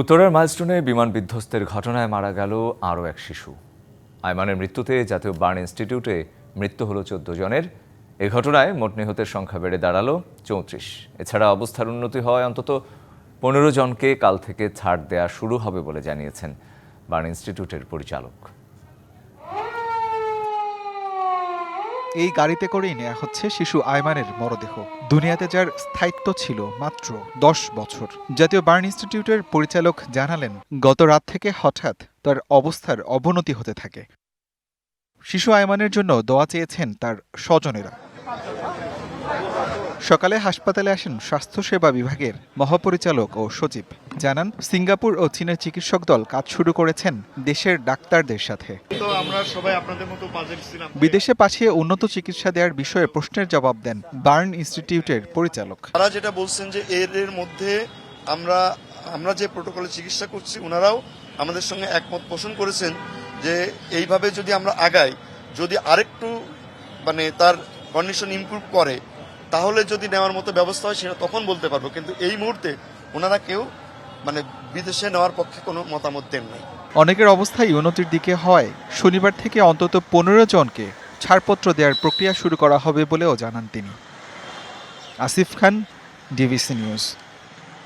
উত্তরের মাইলস্টোনে বিমান বিধ্বস্তের ঘটনায় মারা গেল আরও এক শিশু। আয়মানের মৃত্যুতে জাতীয় বার্ন ইনস্টিটিউটে মৃত্যু হল চোদ্দ জনের। এ ঘটনায় মোট নিহতের সংখ্যা বেড়ে দাঁড়াল চৌত্রিশ। এছাড়া অবস্থার উন্নতি হওয়ায় অন্তত পনেরো জনকে কাল থেকে ছাড় দেয়া শুরু হবে বলে জানিয়েছেন বার্ন ইনস্টিটিউটের পরিচালক। এই গাড়িতে করেই নেওয়া হচ্ছে শিশু আয়মানের মরদেহ। দুনিয়াতে যার স্থায়িত্ব ছিল মাত্র দশ বছর। জাতীয় বার্ন ইনস্টিটিউটের পরিচালক জানালেন, গত রাত থেকে হঠাৎ তার অবস্থার অবনতি হতে থাকে। শিশু আয়মানের জন্য দোয়া চেয়েছেন তার স্বজনেরা। সকালে হাসপাতালে আসেন স্বাস্থ্যসেবা বিভাগের মহাপরিচালক ও সচিব। জানান, সিঙ্গাপুর ও চীনের চিকিৎসক দল কাজ শুরু করেছেন দেশের ডাক্তারদের সাথে। আমরা সবাই আপনাদের মতো পাজেল ছিলাম বিদেশে পাঠিয়ে উন্নত চিকিৎসা দেওয়ার বিষয়ে প্রশ্নের জবাব দেন বার্ন ইনস্টিটিউটের পরিচালক। তারা যেটা বলছেন যে এর এর মধ্যে আমরা আমরা যে প্রোটোকলে চিকিৎসা করছি ওনারাও আমাদের সঙ্গে একমত পোষণ করেছেন যে এইভাবে যদি আমরা আগাই যদি আরেকটু মানে তার কন্ডিশন ইমপ্রুভ করে তাহলে যদি নেওয়ার মতো ব্যবস্থা হয় সেটা তখন বলতে পারব। কিন্তু এই মুহূর্তে ওনারা কেউ মানে বিদেশে নেওয়ার পক্ষে কোনো মতামত দেন নাই। অনেকের অবস্থাই উন্নতির দিকে হয়। শনিবার থেকে অন্তত পনেরো জনকে ছাড়পত্র দেওয়ার প্রক্রিয়া শুরু করা হবে বলেও জানান তিনি। Asif Khan, DBC news.